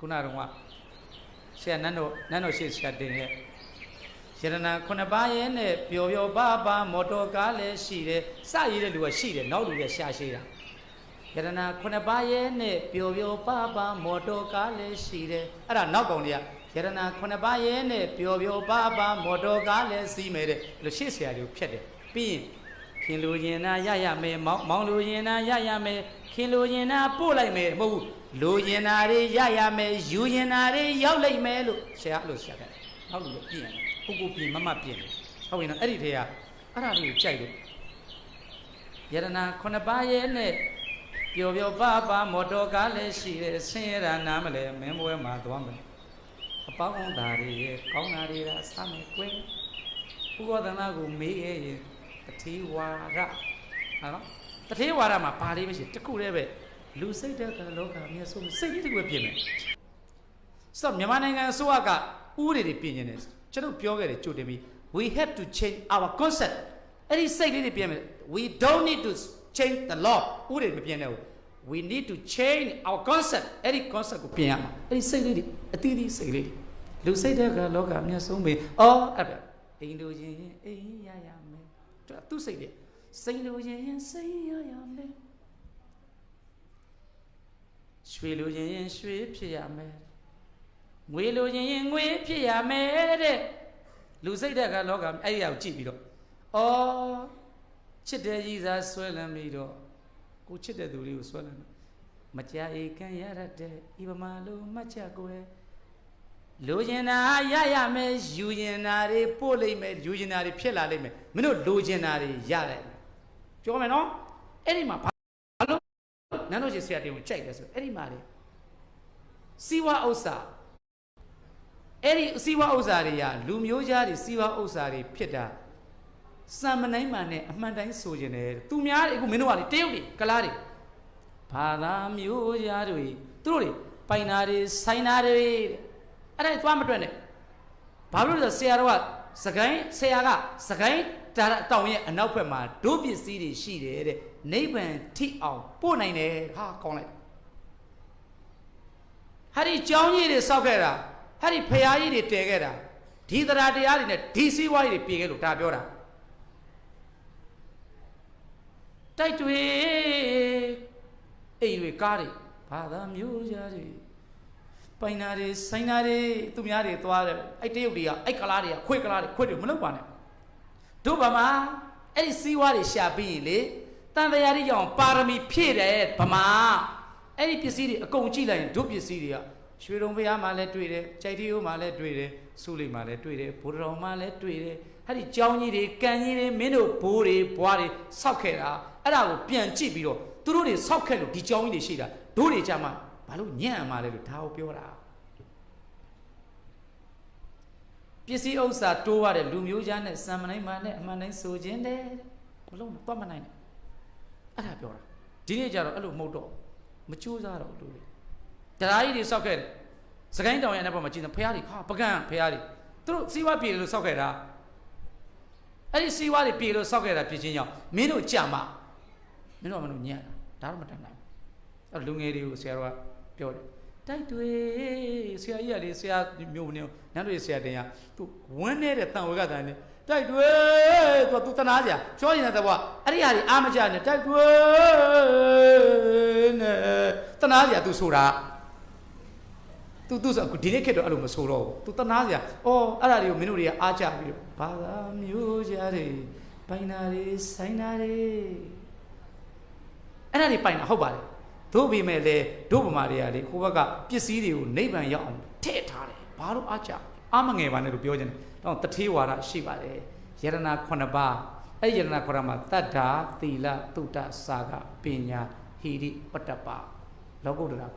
ခုနကတော့ဆရာနန်းတော်နန်းတော်ရှိဆရာတင်ရဲ့ယရနာခုနှစ်ပါးရဲ့နဲ့ပျော်ပျော်ပါပါမော်တော်ကားလည်းရှိတယ်စရည်တဲ့လူကရှိတယ်နောက်လူကရှာရှိတာယရနာခုနှစ်ပါးရဲ့နဲ့ပျော်ပျော်ပါပါမော်တော်ကားလည်းရှိတယ်အဲ့ဒါနောက်ကောင်တွေကယရနာခုနှစ်ပါးရဲ့နဲ့ပျော်ပျော်ပါပါမော်တော်ကားလည်းစီးမယ်တဲ့လို့ရှေ့ဆရာတွေကိုဖြတ်တယ်ပြီးရင်ခင်လူရင်နာရရမယ်မောင်မောင်လူရင်နာရရမယ် ခင်လူရင်နာပို့လိုက်မယ်မဟုတ်ဘူးလူရင်နာတွေရရမယ်ယူရင်နာတွေရောက်လိုက်မယ်လို့ဆရာအဲ့လိုဆရာကနောက်လူကပြင်တယ်ကိုကိုပြင်မမပြင်တယ်ဟုတ်ပြီနော်အဲ့ဒီထဲကအဲ့ဒါလေးကိုကြိုက်လို့ယရနာခုနှစ်ပါးရဲ့နဲ့ပျော်ပျော်ပါပါမော်တော်ကားလည်းရှိတယ်ဆင်းရဲတာနားမလဲမင်းဘွဲမှာသွားမယ်အပေါင်းသားတွေရဲ့ကောင်းတာတွေကစားမယ်ကွယ်ဥပဒနာကိုမေးရဲ့တတိဝါရဟု တ်နော်တတိဝါရမှာဘာလေးပဲရှိတခုတည်းပဲလူစိတ်တဲ့ကလောကမြတ်ဆုံးစိတ်ကြီးတခုပဲပြင်မယ်ဆိုတော့မြန်မာနိုင်ငံအစိုးရကဥပဒေတွေပြင်နေတယ်ကျွန်တော်ပြောခဲ့တယ်ကြိုတင်ပြီး we have to change our concept အဲ့ဒီစိတ်လေးတွေပြင်မယ် we don't need to change the law ဥပဒေမပြင်နဲ့ဘူး we need to change our concept အဲ့ဒီ concept ကိုပြင်ရမှာအဲ့ဒီစိတ်လေးတွေအသီးသီးစိတ်လေးတွေလူစိတ်တဲ့ကလောကအမြတ်ဆုံးပဲအော်အဲ့ဒါအိမ်လူချင်းရင်အိမ်ရရမယ်သူစိတ်တွေ စိတ်လူချင်းရင်စိတ်ရရမယ်ရွှေလူချင်းရင်ရွှေဖြစ်ရမယ်ငွေလူချင်းရင်ငွေဖြစ်ရမယ်တဲ့လူစိတ်တဲ့ကလောကအဲ့ဒီအကိုကြည့်ပြီးတော့အော်ချစ်တဲ့ကြီးစားဆွဲလန်းပြီးတော့ကိုချစ်တဲ့သူလေးကိုဆွဲလန်းတယ်မကြအေကံရရတဲ့ဤပမာလိုမှတ်ချက်ကိုယ်လိုချင်တာရရမယ်ယူချင်တာတွေပို့လိုက်မယ်ယူချင်တာတွေဖြစ်လာလိမ့်မယ်မင်းတို့လိုချင်တာတွေရတယ် ပြောမယ်နော်အဲ့ဒီမှာဘာလို့နန်းတော်ရှင်ဆရာတင်ကိုကြိုက်လဲဆိုအဲ့ဒီမှာလေစီဝါဥစ္စာအဲ့ဒီစီဝါဥစ္စာတွေကလူမျိုးသားတွေစီဝါဥစ္စာတွေဖြစ်တာစံမနိုင်မှနဲ့အမှန်တိုင်းဆိုကျင်တယ်သူများတွေအခုမင်းတို့ကလေတရုတ်တွေကလားတွေဘာသာမျိုးသားတွေသူတို့တွေပိုင်နာတွေဆိုင်နာတွေအဲ့ဒါသွားမတွက်နဲ့ဘာလို့လဲဆိုဆရာတော်က စကိုင်းဆရာကစကိုင်းဒါတောင်ရဲ့အနောက်ဘက်မှာဒုပစ္စည်းတွေရှိတယ်တဲ့နိဗ္ဗာန်ထိအောင်ပို့နိုင်တယ်ဟာကောင်းလိုက်ဟာဒီကြောင်းကြီးတွေစောက်ခဲ့တာဟာဒီဖရာကြီးတွေတည်ခဲ့တာဒီတရားတရားတွေနဲ့ဒီစည်းဝါးတွေပြေခဲ့လို့ဒါပြောတာတိုက်တွေအိမ်တွေကားတွေဘာသာမျိုးကြတွေ ပိုင်နာတွေဆိုင်နာတွေသူများတွေသွားတယ်အဲ့တရုတ်တွေကအဲ့ကလားတွေကခွေကလားတွေခွေတွေမလုပ်ပါနဲ့တို့ဗမာအဲ့ဒီစီးဝါးတွေရှာပြီးရင်လေတန်တရားတွေကြောင့်ပါရမီဖြည့်တယ်ဗမာအဲ့ဒီပစ္စည်းတွေအကုန်ကြည့်လိုက်ရင်တို့ပစ္စည်းတွေကရွှေတုံဖျားမှာလည်းတွေ့တယ်ကြိုက်တီယိုးမှာလည်းတွေ့တယ်စူလိမှာလည်းတွေ့တယ်ဘိုးတော်မှာလည်းတွေ့တယ်အဲ့ဒီကြောင်းကြီးတွေကန်ကြီးတွေမင်းတို့ဘိုးတွေဘွားတွေစောက်ခဲ့တာအဲ့ဒါကိုပြန်ကြည့်ပြီးတော့သူတို့တွေစောက်ခဲ့လို့ဒီကြောင်းကြီးတွေရှိတာတို့တွေကြမှာ ဘာလို့ညံ့အမှာလဲလို့ဒါကိုပြောတာပစ္စည်းဥစ္စာတိုးရတဲ့လူမျိုးသားနဲ့စံမနိုင်မှနဲ့အမှန်တိုင်းဆိုခြင်းတဲ့ဘလုံးတော့မနိုင်နဲ့အဲ့ဒါပြောတာဒီနေ့ကျတော့အဲ့လိုမဟုတ်တော့မကြိုးစားတော့လူတွေတရားကြီးတွေစောက်ခဲ့တယ်စကိုင်းတောင်ရဲ့နောက်ဘက်မှာကြည့်တယ်ဖះတွေဟာပကံဖះတွေသူတို့စီးပွားပြေလို့စောက်ခဲ့တာအဲ့ဒီစီးပွားတွေပြေလို့စောက်ခဲ့တာဖြစ်ချင်းကြောင့်မင်းတို့ကြာမမင်းတို့ကမလို့ညံ့တာဒါတော့မတတ်နိုင်ဘူးအဲ့လူငယ်တွေကိုဆရာတော်က ပြောတယ်တိုက်တွေဆရာကြီးကလေဆရာမျိုးနေနန်းတွေဆရာတင်ကသူဝန်းနေတဲ့တန်ဝေကတန်နေတိုက်တွေသူကသူတနာစရာပြောရင်တဲ့ဘွားအဲ့ဒီဟာကြီးအာမကြနဲ့တိုက်တွေနဲ့တနာစရာသူဆိုတာသူသူဆိုအခုဒီနေ့ခေတ်တော့အဲ့လိုမဆိုတော့ဘူးသူတနာစရာအော်အဲ့ဒါတွေကိုမင်းတို့တွေကအားကြပြီးတော့ဘာသာမျိုးကြားတွေပိုင်နာတွေဆိုင်နာတွေအဲ့ဒါတွေပိုင်တာဟုတ်ပါတယ် တို့ပေမဲ့လေတို့ဗမာတွေကလေကိုဘက်ကပစ္စည်းတွေကိုနိဗ္ဗာန်ရောက်အောင်ထည့်ထားတယ်ဘာလို့အားကြအားမငယ်ပါနဲ့လို့ပြောကြတယ်တော့တထေးဝါဒရှိပါတယ်ယရနာ9ပါးအဲ့ဒီယရနာ9ပါးမှာတတ္တာသီလသုတ္တစာကပညာဟိရိပတ္တပလောကုတ္တရာ